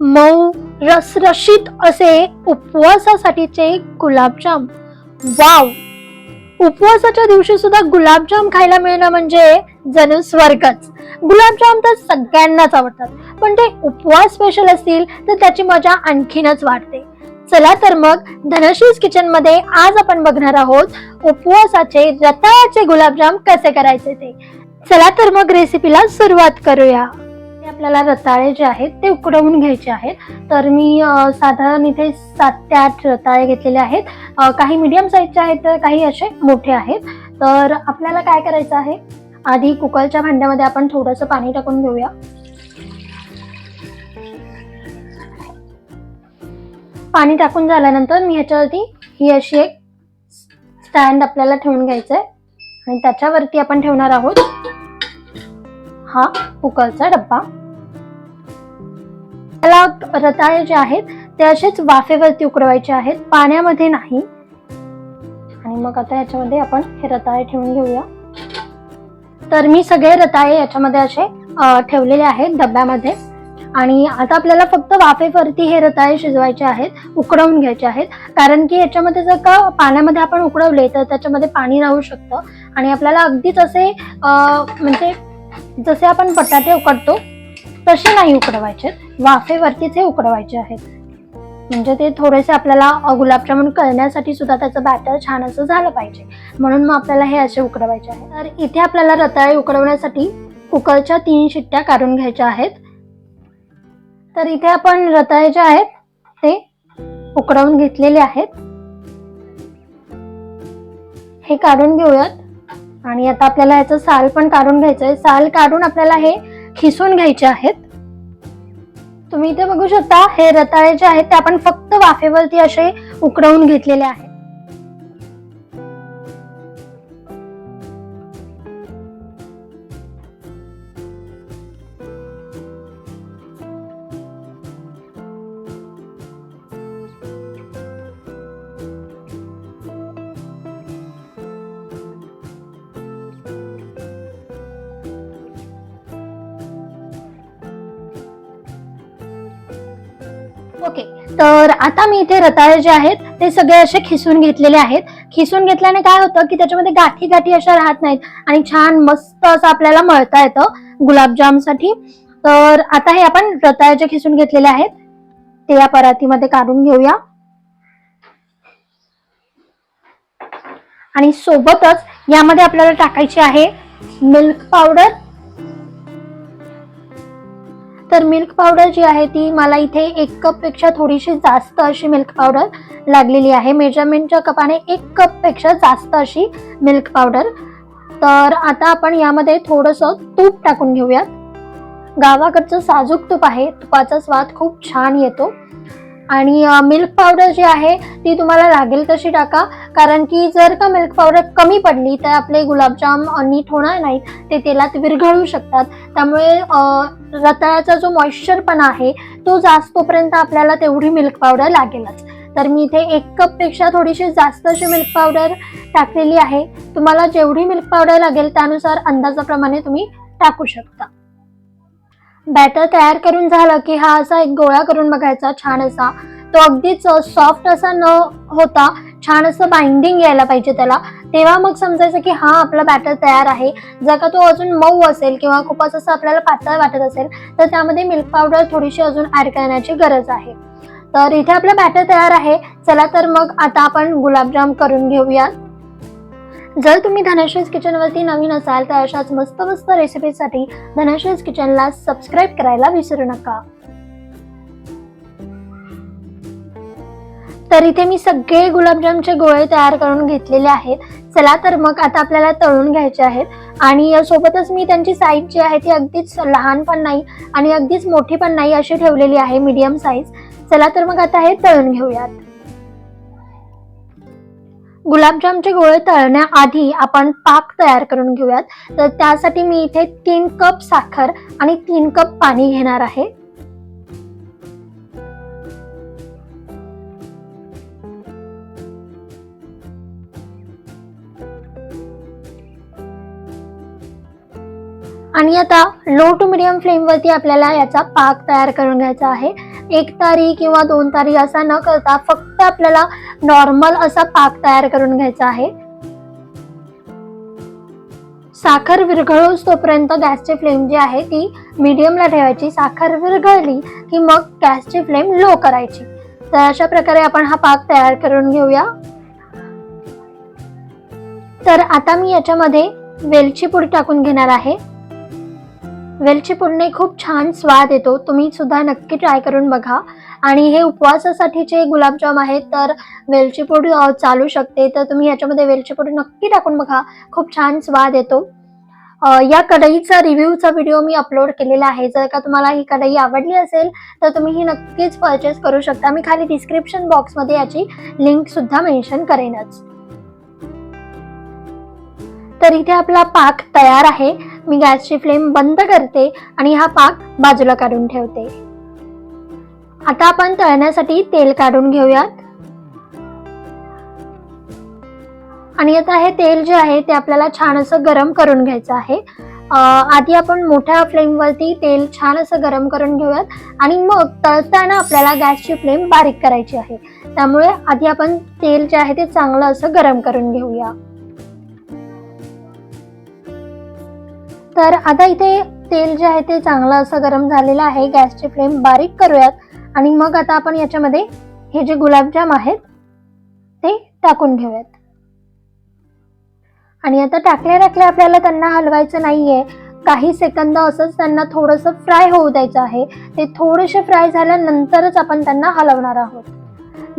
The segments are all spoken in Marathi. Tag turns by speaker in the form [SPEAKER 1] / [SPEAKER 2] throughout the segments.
[SPEAKER 1] मऊ रसरशीत असे उपवासासाठीचे गुलाबजाम. वाव! उपवासाच्या दिवशी सुद्धा गुलाबजाम खायला मिळणं म्हणजे जणू स्वर्गच. गुलाबजाम तर सगळ्यांनाच आवडतात. पण ते उपवास स्पेशल असतील तर त्याची मजा आणखीनच वाढते. चला तर मग धनशीज किचनमध्ये आज आपण बघणार आहोत उपवासाचे रताळ्याचे गुलाबजाम कसे करायचे ते. चला तर मग रेसिपीला सुरुवात करूया. आपल्याला रताळे जे आहेत ते उकडवून घ्यायचे आहेत. तर मी साधारण इथे सात ते आठ रताळे घेतलेले आहेत. काही मीडियम साईजचे आहेत तर काही असे मोठे आहेत. तर आपल्याला काय करायचं आहे? आधी कुकरच्या भांड्यामध्ये आपण थोडंसं पाणी टाकून घेऊया. पाणी टाकून झाल्यानंतर मी ह्याच्यावरती ही अशी एक स्टँड आपल्याला ठेवून घ्यायचं आहे आणि त्याच्यावरती आपण ठेवणार आहोत हा कुकरचा डब्बा. त्याला रताळे जे आहेत ते असेच वाफेवरती उकडवायचे आहेत पाण्यामध्ये नाही. आणि मग आता याच्यामध्ये आपण हे रताळे ठेवून घेऊया. तर मी सगळे रताळे याच्यामध्ये असे ठेवलेले आहेत डब्यामध्ये. आणि आता आपल्याला फक्त वाफेवरती हे रताळे शिजवायचे आहेत उकडवून घ्यायचे आहेत. कारण की याच्यामध्ये जर का पाण्यामध्ये आपण उकडवले तर त्याच्यामध्ये पाणी राहू शकतं. आणि आपल्याला अगदीच असे म्हणजे जसे आपण बटाटे उकडतो तसे नाही उकडवायचे. वाफेवरतीच हे उकडवायचे आहेत. म्हणजे ते थोडेसे आपल्याला गुलाबजामुन करण्यासाठी सुद्धा त्याचं बॅटर छान असं झालं पाहिजे. म्हणून मग आपल्याला हे असे उकडवायचे आहे तर इथे आपल्याला रताळे उकडवण्यासाठी कुकरच्या तीन शिट्ट्या काढून घ्यायच्या आहेत. तर इथे आपण रताळे जे आहेत ते उकडवून घेतलेले आहेत. हे काढून घेऊयात. आणि आता आपल्याला याचं साल पण काढून घ्यायचं आहे साल काढून आपल्याला हे खिसून घ्यायचे आहेत. तुम्ही इथे बघू शकता हे रताळे जे आहेत ते आपण फक्त वाफेवरती असे उकडवून घेतलेले आहेत. ओके. तर आता मी इथे रताळे जे आहेत ते सगळे असे खिसून घेतलेले आहेत. खिसून घेतल्याने काय होतं की त्याच्यामध्ये गाठी गाठी अशा राहत नाहीत आणि छान मस्त असं आपल्याला मळता येतं गुलाबजामसाठी तर आता हे आपण रताळे जे खिसून घेतलेले आहेत ते या परातीमध्ये काढून घेऊया. आणि सोबतच यामध्ये आपल्याला टाकायची आहे मिल्क पावडर तर मिल्क पावडर जी आहे ती मला इथे एक कपपेक्षा थोडीशी जास्त अशी मिल्क पावडर लागलेली आहे. मेजरमेंटच्या कपाने एक कपपेक्षा जास्त अशी मिल्क पावडर तर आता आपण यामध्ये थोडंसं तूप टाकून घेऊयात. गावाकडचं साजूक तूप आहे. तुपाचा स्वाद खूप छान येतो. आणि मिल्क पावडर जी आहे ती तुम्हाला लागेल तशी टाका. कारण की जर का मिल्क पावडर कमी पडली तर आपले गुलाबजाम नीट होणार नाहीत. ते तेलात विरघळू शकतात. त्यामुळे रताळ्याचा जो मॉइश्चरपणा आहे तो जास्तोपर्यंत आपल्याला तेवढी मिल्क पावडर लागेलच. तर मी इथे एक कपपेक्षा थोडीशी जास्त अशी मिल्क पावडर टाकलेली आहे. तुम्हाला जेवढी मिल्क पावडर लागेल त्यानुसार अंदाजाप्रमाणे तुम्ही टाकू शकता. बॅटर तयार करून झालं की हा असा एक गोळा करून बघायचा छान असा. तो अगदीच सॉफ्ट असा न होता छान असं बाइंडिंग यायला पाहिजे त्याला. तेव्हा मग समजायचं की हा आपला बॅटर तयार आहे. जर का तो अजून मऊ असेल किंवा खूपच असं आपल्याला पातळ वाटत असेल तर त्यामध्ये मिल्क पावडर थोडीशी अजून ऍड करण्याची गरज आहे. तर इथे आपलं बॅटर तयार आहे. चला तर मग आता आपण गुलाबजाम करून घेऊया जर तुम्ही धनश्रीज किचनवरती नवीन असाल तर अशाच मस्त मस्त रेसिपीसाठी धनश्रीज किचनला सबस्क्राईब करायला विसरू नका. तर इथे मी सगळे गुलाबजामचे गोळे तयार करून घेतलेले आहेत. चला तर मग आता आपल्याला तळून घ्यायचे आहेत. आणि सोबतच मी त्यांची साईज जी आहे ती अगदीच लहान पण नाही आणि अगदीच मोठी पण नाही अशी ठेवलेली आहे मीडियम साईज चला तर मग आता हे तळून घेऊयात. गुलाबजामचे गोळे तळण्याआधी आपण पाक तयार करून घेऊयात. तर त्यासाठी मी इथे तीन कप साखर आणि तीन कप पाणी घेणार आहे. आणि आता लो टू मिडियम फ्लेमवरती आपल्याला याचा पाक तयार करून घ्यायचा आहे. एक तारी किंवा दोन तारी असा न करता फक्त आपल्याला नॉर्मल असा पाक तयार करून घ्यायचा आहे. साखर विरघळूस तोपर्यंत गॅसची फ्लेम जी आहे ती मीडियमला ठेवायची. साखर विरघळली की मग गॅसची फ्लेम लो करायची. तर अशा प्रकारे आपण हा पाक तयार करून घेऊया. तर आता मी याच्यामध्ये वेलची पूड टाकून घेणार आहे. वेलची पूडने खूप छान स्वाद येतो. तुम्ही सुद्धा नक्की ट्राय करून बघा. आणि हे उपवासासाठीचे गुलाबजाम आहेत तर वेलची पूड चालू शकते. तर तुम्ही याच्यामध्ये वेलची पूड नक्की टाकून बघा. खूप छान स्वाद येतो. या कढईचा रिव्ह्यूचा व्हिडिओ मी अपलोड केलेला आहे. जर का तुम्हाला ही कढई आवडली असेल तर तुम्ही ही नक्कीच परचेस करू शकता. मी खाली डिस्क्रिप्शन बॉक्समध्ये याची लिंक सुद्धा मेन्शन करेनच. तर इथे आपला पाक तयार आहे. मी गॅसची फ्लेम बंद करते आणि हा पाक बाजूला काढून ठेवते. आता आपण तळण्यासाठी तेल काढून घेऊयात. आणि आता हे तेल जे आहे ते आपल्याला छान असं गरम करून घ्यायचं आहे. आधी आपण मोठ्या फ्लेमवरती तेल छान असं गरम करून घेऊयात आणि मग तळताना आपल्याला गॅसची फ्लेम बारीक करायची आहे. त्यामुळे आधी आपण तेल जे आहे ते चांगलं असं गरम करून घेऊया. तर आता इथे तेल जे आहे ते चांगलं असं गरम झालेलं आहे. गॅसची फ्लेम बारीक करूयात. आणि मग आता आपण याच्यामध्ये हे जे गुलाबजाम आहेत ते टाकून घेऊयात. आणि आता टाकल्या टाकल्या आपल्याला त्यांना हलवायचं नाहीये. काही सेकंद असंच त्यांना थोडंसं फ्राय होऊ द्यायचं आहे. ते थोडेसे फ्राय झाल्यानंतरच आपण त्यांना हलवणार आहोत.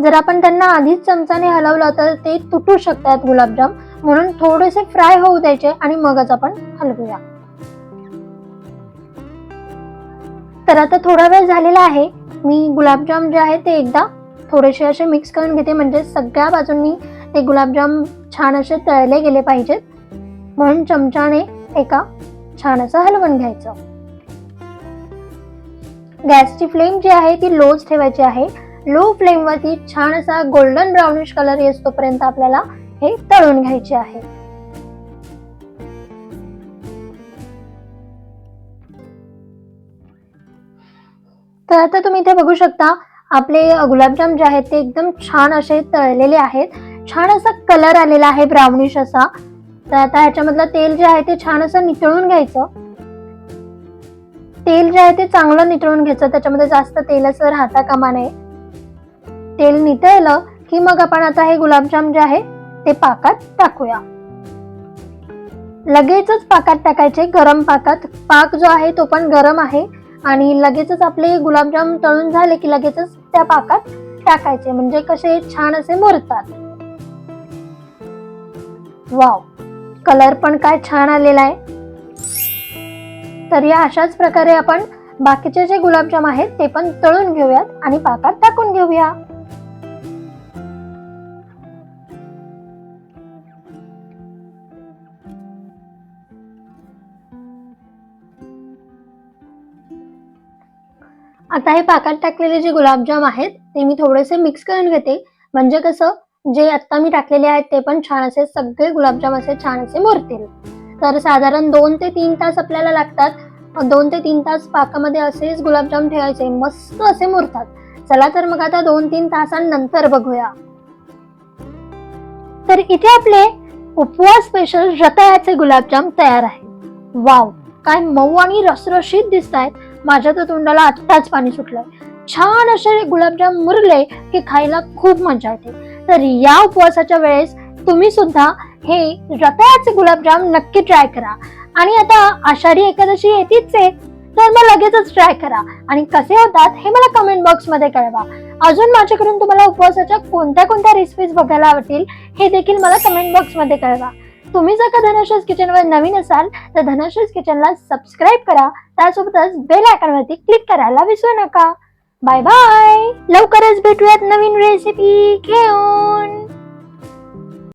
[SPEAKER 1] जर आपण त्यांना आधीच चमचाने हलवलं तर ते तुटू शकतात गुलाबजाम. म्हणून थोडेसे फ्राय होऊ द्यायचे आणि मगच आपण हलवूया. तर आता थोडा वेळ झालेला आहे. मी गुलाबजाम जे आहे ते एकदा थोडेसे असे मिक्स करून घेते. म्हणजे सगळ्या बाजूंनी ते गुलाबजाम छान असे तळले गेले पाहिजेत. म्हणून चमचाने एका छान असं हलवून घ्यायचं. गॅसची फ्लेम जी आहे ती लोच ठेवायची आहे. लो फ्लेमवरती छान असा गोल्डन ब्राउनिश कलर येतोपर्यंत आपल्याला हे तळून घ्यायचे आहे. तर आता तुम्ही इथे बघू शकता आपले गुलाबजाम जे आहेत ते एकदम छान असे तळलेले आहेत. छान असा कलर आलेला आहे ब्राउनिश असा. तर आता ह्याच्यामधलं तेल जे आहे ते छान असं नितळून घ्यायचं. तेल जे आहे ते चांगलं नितळून घ्यायचं त्याच्यामध्ये जास्त तेल असं राहता कामा नये. तेल नितळलं की मग आपण आता हे गुलाबजाम जे आहे ते पाकात टाकूया. लगेचच पाकात टाकायचे गरम पाकात. पाक जो आहे तो पण गरम आहे. आणि लगेचच आपले गुलाबजाम तळून झाले की लगेचच त्या पाकात टाकायचे. म्हणजे कसे छान असे मुरतात. वाव. कलर पण काय छान आलेला आहे. तर या अशाच प्रकारे आपण बाकीचे जे गुलाबजाम आहेत ते पण तळून घेऊयात आणि पाकात टाकून घेऊया. आता हे पाकात टाकलेले जे गुलाबजाम आहेत ते मी थोडेसे मिक्स करून घेते. म्हणजे कसं जे आता मी टाकलेले आहेत ते पण छान असे सगळे गुलाबजाम असे छान असे मुरतील. तर साधारण दोन ते तीन तास आपल्याला लागतात. दोन ते तीन तास पाकामध्ये असेच गुलाबजाम ठेवायचे मस्त असे मुरतात. चला तर मग आता दोन तीन तासांनंतर बघूया. तर इथे आपले उपवास स्पेशल रताळ्याचे गुलाबजाम तयार आहे वाव काय मऊ आणि रसरशीत दिसत आहेत माझ्या तर तोंडाला आत्ताच पाणी सुटलंय. छान असे गुलाबजाम मुरले की खायला खूप मजा येते. तर या उपवासाच्या वेळेस तुम्ही सुद्धा हे रताळ्याचे गुलाबजाम नक्की ट्राय करा. आणि आता आषाढी एकादशी येतीच आहे. तर मग लगेचच ट्राय करा. आणि कसे होतात हे मला कमेंट बॉक्समध्ये कळवा. अजून माझ्याकडून तुम्हाला उपवासाच्या कोणत्या कोणत्या रेसिपीज बघायला आवडतील हे देखील मला कमेंट बॉक्समध्ये कळवा. तुम्ही जर का धनश्रीज किचनवर नवीन असाल तर धनश्रीज किचनला सबस्क्राईब करा. त्यासोबतच बेल आयकॉनवरती क्लिक करायला विसरू नका. बाय बाय लवकरच भेटूयात नवीन रेसिपी घेऊन.